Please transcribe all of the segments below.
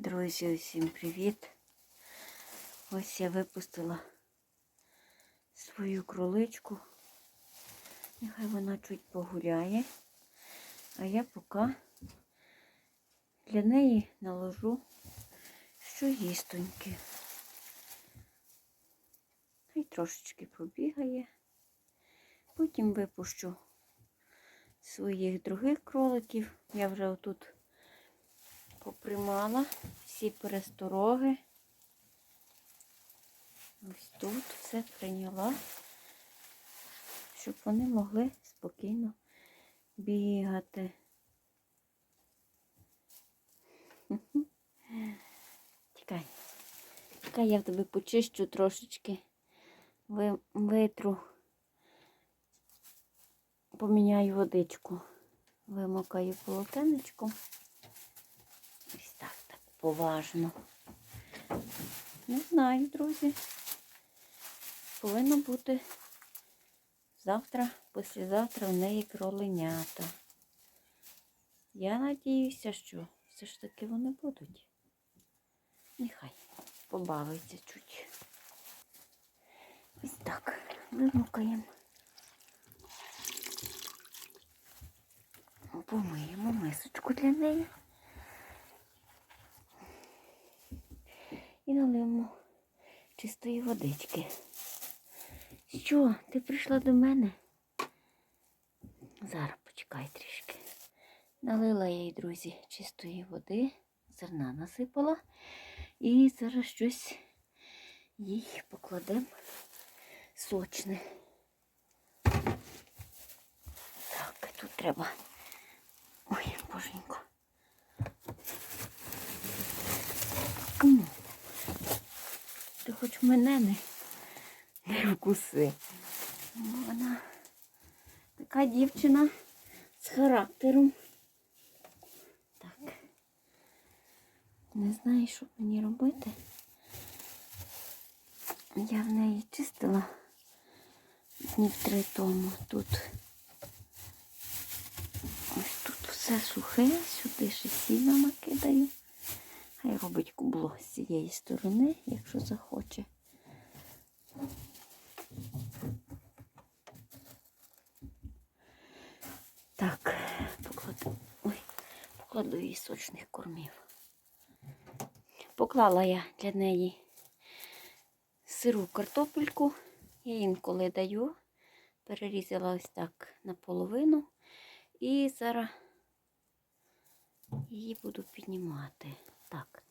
Друзі, усім привіт! Ось я випустила свою кроличку. Нехай вона чуть погуляє. А я поки для неї наложу що їстоньки. Хай трошечки побігає. Потім випущу своїх других кроликів. Я вже отут поприймала всі перестороги. Ось тут все прийняла, щоб вони могли спокійно бігати. Тікай. Тікай, я в тебе почищу трошечки, ви- витру, поміняю водичку, вимокаю полотенечко. Поважно. Не знаю, друзі. Повинно бути завтра, післязавтра в неї кроленята. Я надіюся, що все ж таки вони будуть. Нехай побавиться чуть. Ось так. Вимукаємо. Помиємо мисочку для неї. І налимо чистої водички. Що, ти прийшла до мене? Зараз почекай трішки. Налила я їй, друзі, чистої води, зерна насипала. І зараз щось їй покладемо сочне. Так, тут треба. Ой, боженько. М. Хоч мене не, не вкуси. Ну, Вона така дівчина з характером. Так. Не знаю, що мені робити. Я в неї чистила днів три тому. Тут ось тут все сухе, сюди ще сіна накидаю. Хай робить кубло з цієї сторони, якщо захоче. Так, покладу, ой, покладу їй сочних кормів. Поклала я для неї сиру картопельку. Я інколи даю. Перерізала ось так наполовину. І зараз її буду піднімати. Так.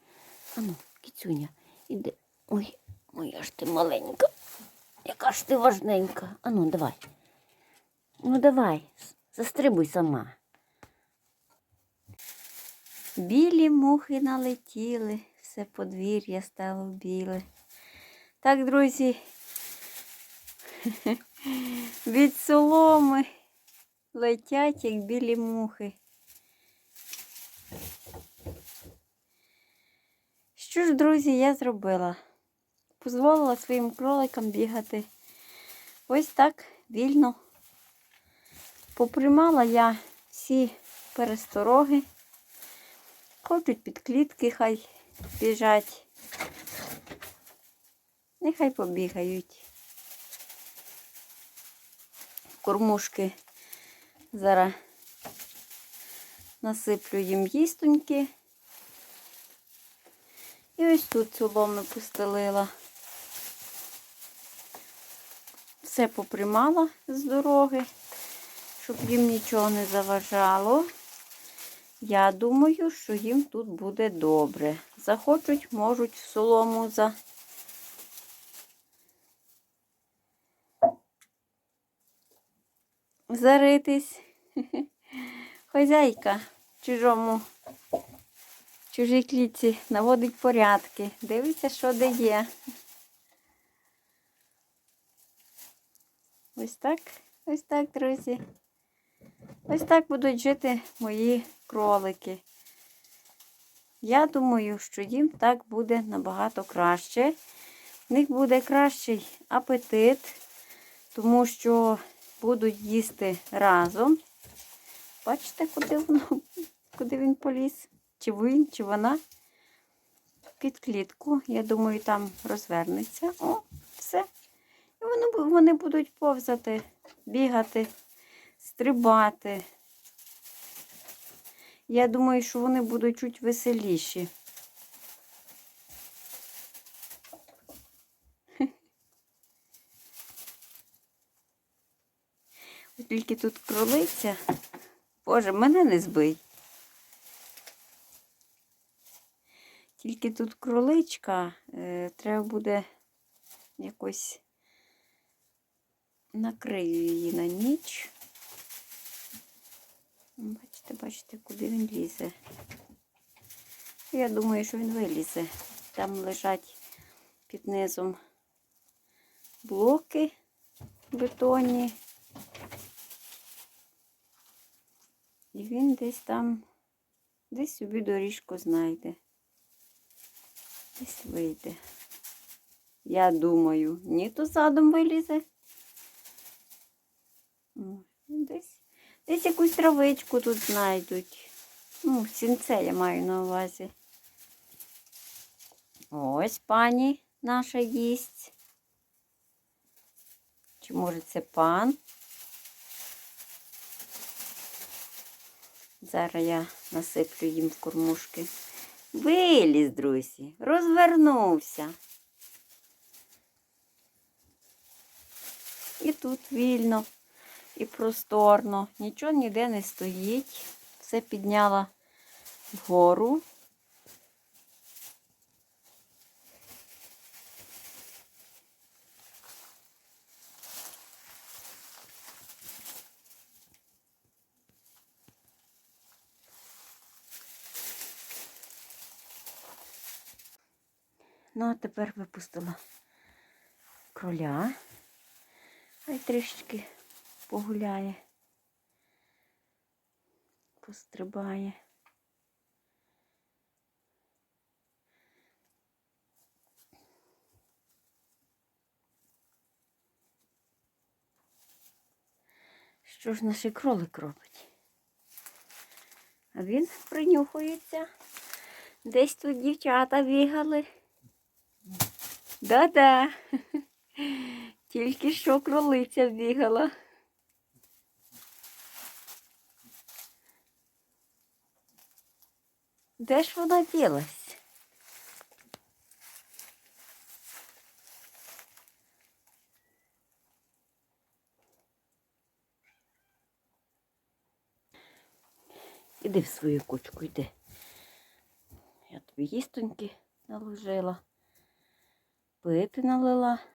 Ану, кіцюня, іди. Ой, моя ж ти маленька. Яка ж ти важненька. Ану, давай. Ну давай, застрибуй сама. Білі мухи налетіли, все подвір'я стало біле. Так, друзі, від соломи летять, як білі мухи. Що ж, друзі, я зробила? Позволила своїм кроликам бігати. Ось так вільно. Поприймала я всі перестороги. Хочуть під клітки, хай біжать. Нехай побігають. Кормушки зараз насиплю їм їстоньки. І ось тут соломи постелила. Все поприймала з дороги, щоб їм нічого не заважало. Я думаю, що їм тут буде добре. Захочуть, можуть в солому за. Заритись. Хозяйка чужому, чужій клітці наводить порядки. Дивиться, що де є. Ось так, ось так, друзі. Ось так будуть жити мої кролики. Я думаю, що їм так буде набагато краще. В них буде кращий апетит, тому що будуть їсти разом. Бачите, куди воно, куди він поліз? Чи він, чи вона? під клітку. Я думаю, там розвернеться. О, все. І вони, вони будуть повзати, бігати, стрибати. Я думаю, що вони будуть чуть веселіші. Тільки тут кролиця. Боже, мене не збий. Тільки тут кроличка, е, треба буде якось накрию її на ніч. Бачите, бачите, куди він лізе. Я думаю, що він вилізе. Там лежать під низом блоки бетонні. І він десь там, десь собі доріжку знайде. Десь вийде. Я думаю, ні, то задом вилізе. Десь, десь якусь травичку тут знайдуть. Ну, сінце я маю на увазі. Ось пані наша їсть. Чи може це пан? Зараз я насиплю їм в кормушки. Виліз, друзі, розвернувся. І тут вільно, і просторно, нічого ніде не стоїть. Все підняла вгору. Ну, а тепер випустила кроля. Хай трішечки погуляє, пострибає. Що ж наш кролик робить? А він принюхується. Десь тут дівчата бігали. Да-да. Тільки що кролиця бігала. Де ж вона ділась? Іди в свою кучку, йди. Я тобі їстоньки наложила, пити налила.